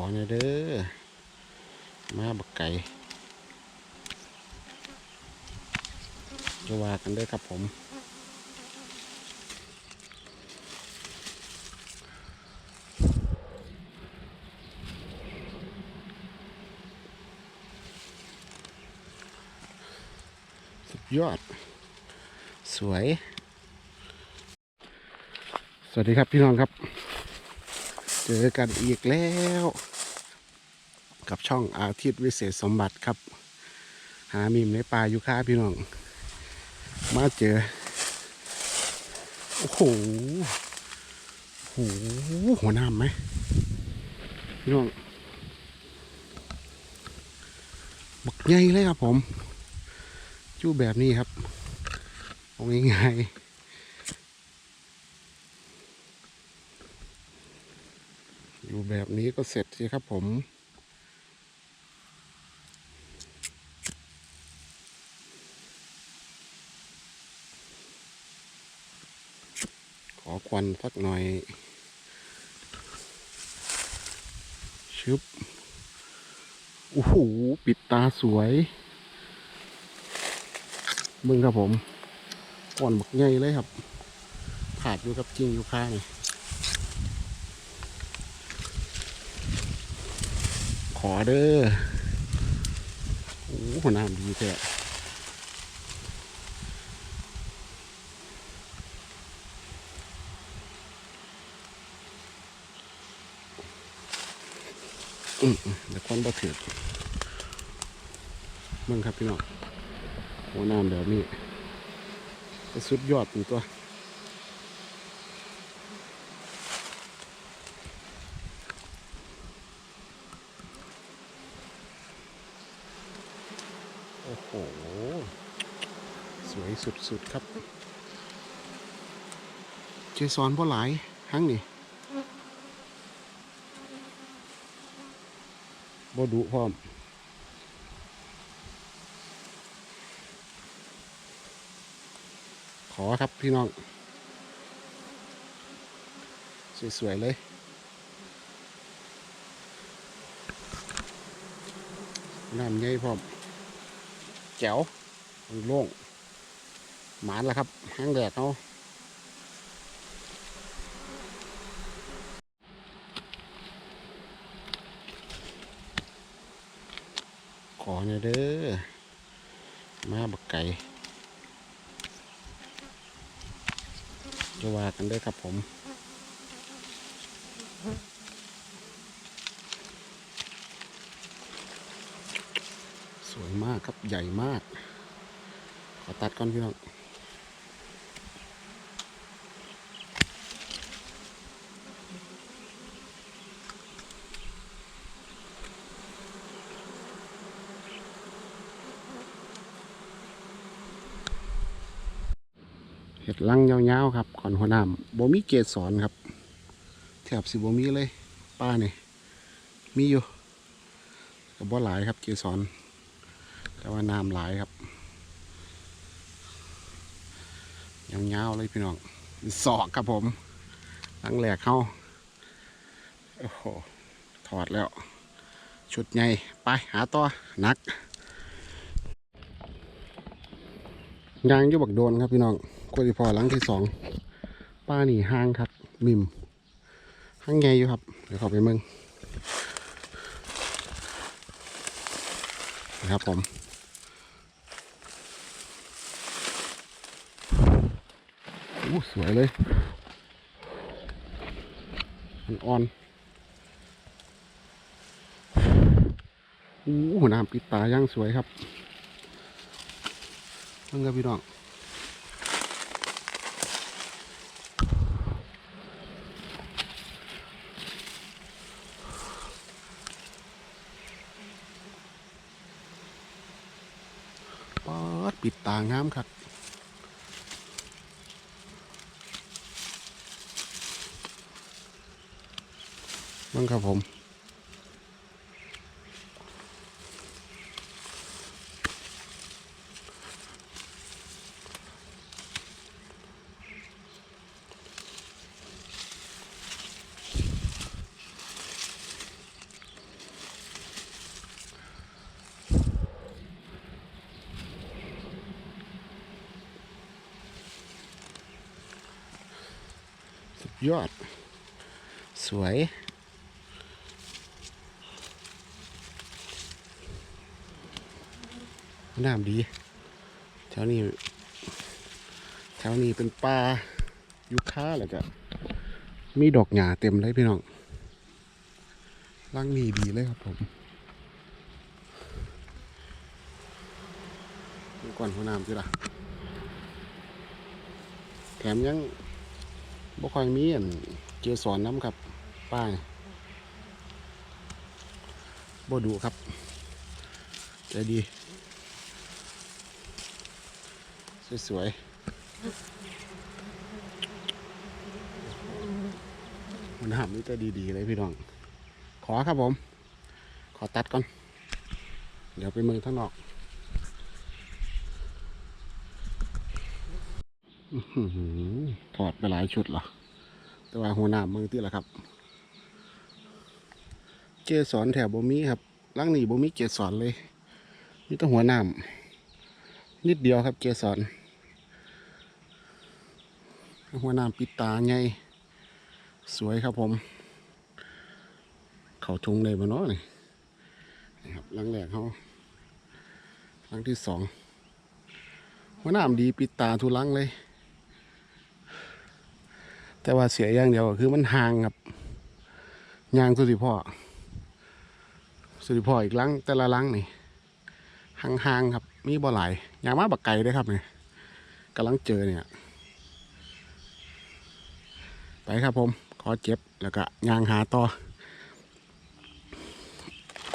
อหน่ยเด้อมาบักไก่จะว่ากันเด้อครับผมสุดยอด สวย สวัสดีครับพี่น้องครับ เจอกันอีกแล้ว กับช่องอาทิตย์วิเศษสมบัติครับ หามิมในป่าอยุค่าพี่น้อง มาเจอ โอ้โหโอ้โหหัวน้ำไหมพี่น้องบักใหญ่เลยครับผมจู้แบบนี้ครับเอาง่ายๆ อยู่แบบนี้ก็เสร็จสิครับผมขอควันสักหน่อย ชึบ โอ้โห ปิดตาสวย มึงครับผมก่อนบักใหญ่เลยครับ ขาดอยู่กับจริงอยู่ข้างนี่ข อเด้อโอ้โหน้ำดีแท้อืมเดี๋ยวคนบ่ถือมึงครับพี่น้องหัวน้ำแบบนี้สุดยอดเป็นตัว โอ้โห สวยสุดๆครับ เจสอนพ่หลายทั้งนี่บ่ดุพร้อมขอครับพี่น้อง สวย ๆ เลย น้ำใหญ่พร้อมแจ๋วโล่ง หมานแล้วครับห้างแดดเขาขอหน่อยเด้อมาบักไก่จะว่ากันด้อครับผมสวยมากครับ ใหญ่มาก ขอตัดก่อนพี่น้อง ดลังยาวๆครับขอนหัวน้ำบ่มีเกสรครับ แถบสิบ่มีเลย ป้าเนี่ยมีอยู่ก็บ่หลายครับเกสรแต่ว่าน้ำหลายครับยาวๆเลยพี่น้องสอกครับผมลังแหลกเข้าโอ้โหถอดแล้ว ชุดใหญ่ไปหาต่อนักยางยู่บักโดนครับพี่น้อง กว่าที่พอหลังที่สองป้าหนีห้างครับ มิมห้างใหญ่อยู่ครับ เดี๋ยวข้าไปเมืองนะครับผมโอ้สวยเลยมันอ่อนโอ้หัวน้ำปิดตาย่างสวยครับเพิ่งกับพี่น้องปอด ปิดตางามครับบังครับผม ยอด สวย น้ำดีแถวนี้แถวนี้เป็นป่ายุคาแล้วก็มีดอกหญ้าเต็มเลยพี่น้องร่างนี้ดีเลยครับผมก่อนหัวน้ำสิล่ะแถมยัง บ่ค่อยมีอันเกสรน้ำครับป้ายบ่ดูครับใจดีสวยๆมันหามนี่จะดีๆเลยพี่น้อง ขอครับผม ขอตัดก่อน เดี๋ยวไปมืองข้างนอกอื้อหือ ถอดไปหลายชุดเหรอ แต่ว่าหัวหน้ามือที่ละครับเกสรแถวบ่มีครับล่างนี่บ่มีเกสรเลยมีแต่หัวหน้านิดเดียวครับเกสรหัวหน้ำปิดตาไงสวยครับผม เขาทุงเลยมาเนาะนี่ครับลังแรกเขาลังที่สองหัวหน้ำดีปิดตาทุลังเลย แต่ว่าเสียอย่างเดียวก็คือมันห่างครับยางสุดิพ่อสุดิพ่ออีกลังแต่ละลังนี่ห่างๆครับ มีบ่หลายยางมาบักไก่ด้วยครับเนี่ยกำลังเจอเนี่ย ไปครับผม ขอเจ็บแล้วก็ยางหาต่อ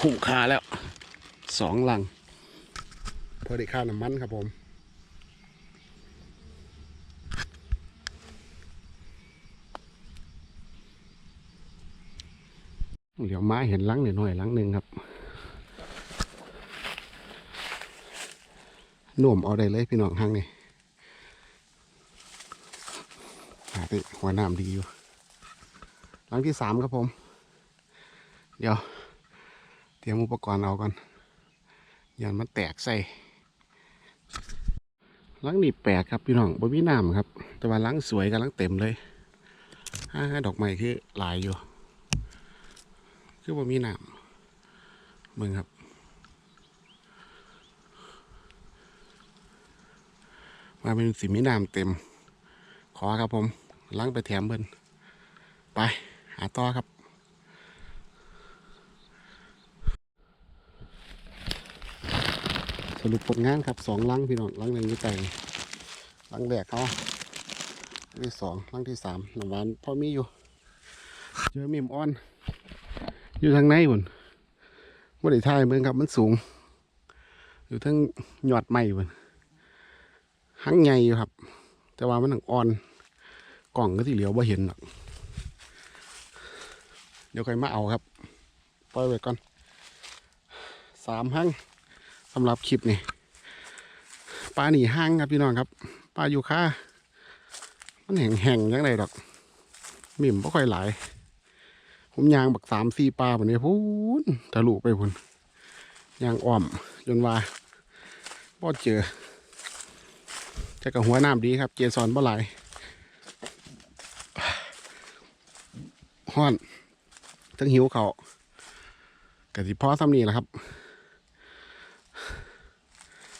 คู่คาแล้วสองลังพอได้ค่าน้ำมันครับผม เดี๋ยวม้าเห็นลังหน่อยๆลังหนึ่งครับหน่วมเอาได้เลยพี่น้องห้างนี่หาที่หัวน้ำดีอยู่ลังที่สามครับผม เดี๋ยว เตรียมอุปกรณ์เอาก่อนยันมันแตกใส่ลังนี่แปลกครับพี่น้องบ่มีน้ำครับ แต่ว่าลังสวยกำลังเต็มเลยอ่าดอกไม้คือหลายอยู่ คือบ่มีน้ำมึงครับ มาเป็นสีมีน้ำเต็ม ขอครับผมล้างไปแถมเพิ่นไป หาต่อครับสรุปผลงานครับสองลังพี่น้องลังหนึ่งยู่ไก่ลังแรกเขาลังที่สองลังที่สามหน้ำหวานพอมีอยู่ เจอมิมอ้อน อยู่ทางในบุนว่าได้ทายเมืองครับมันสูง อยู่ทั้งยอดไม้บุนหังใหญ่อยู่ครับ แต่ว่ามันหนังอ่อน กล่องก็ที่เหลียวบ่เห็นหรอกเดี๋ยวค่อยมาเอาครับปล่อยไว้ก่อนสามห้างสำหรับคลิปนี่ปลาหนีห้างครับพี่น้องครับปลาอยู่ค่ามันแห้งๆยังไงดอก มิ่มบ่ค่อยหลาย ผมยางบักสามสี่ปลาผมนี่พูนทะลุไปพุ่นยางอ้อม จนว่าบ่เจอจะกับหัวน้ำดีครับ เจสอนบ่หลายห้อนทั้งหิวเขาวกะสิพ่อซ้ำนี่แหละครับ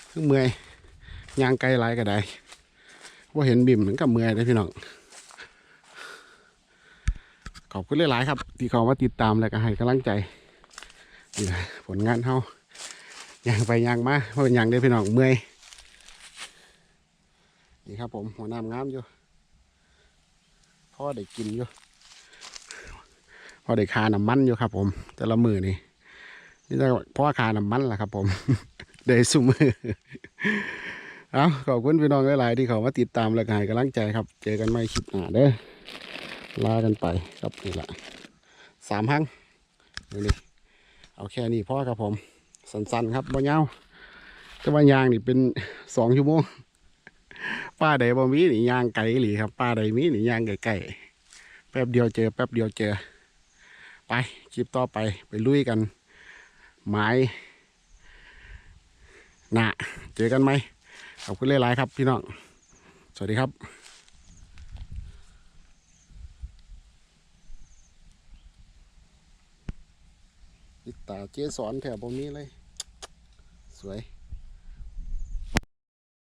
เพิ่งเมื่อยยางไกลหลก็ได้ว่าเห็นบิ่มเหมือนกับเมื่อยเลยพี่น้อง ขอบคุณหลายๆครับ ที่เขามาติดตามและก็ให้กำลังใจนี่นะผลงานเขายางไปยางมาเพราะเป็นยางเด้พี่น้องเมื่อยนี่ครับผมหัวน้ำงามอยู่พ่อได้กินอยู่พ่อได้คาน้ำมันอยู่ครับผม แต่ละมือนี่นี่จะเพราะว่าคาน้ำมันแหละครับผมได้สุมือเอาขอบคุณพี่น้องหลาย ๆ ที่เขามาติดตามและก็ให้กำลังใจครับ เจอกันไม่คลิปหน้าเด้อ ลากันไปครับนี่แหละสามครั้งนี่นี่เอาแค่นี้พอครับผมสั้นๆครับบ่ยาวแต่ว่ายางนี่เป็นสองชั่วโมงป้าใดบ่มีนี่ยางไก่หลีครับป้าใดมีนี่ยางไก่ๆแป๊บเดียวเจอแป๊บเดียวเจอ ไปคลิปต่อไปไปลุยกันไม้หนะเจอกันไหมขอบคุณหลายๆครับพี่น้อง สวัสดีครับ ติดตาเจสอนแถวบนี้เลย สวย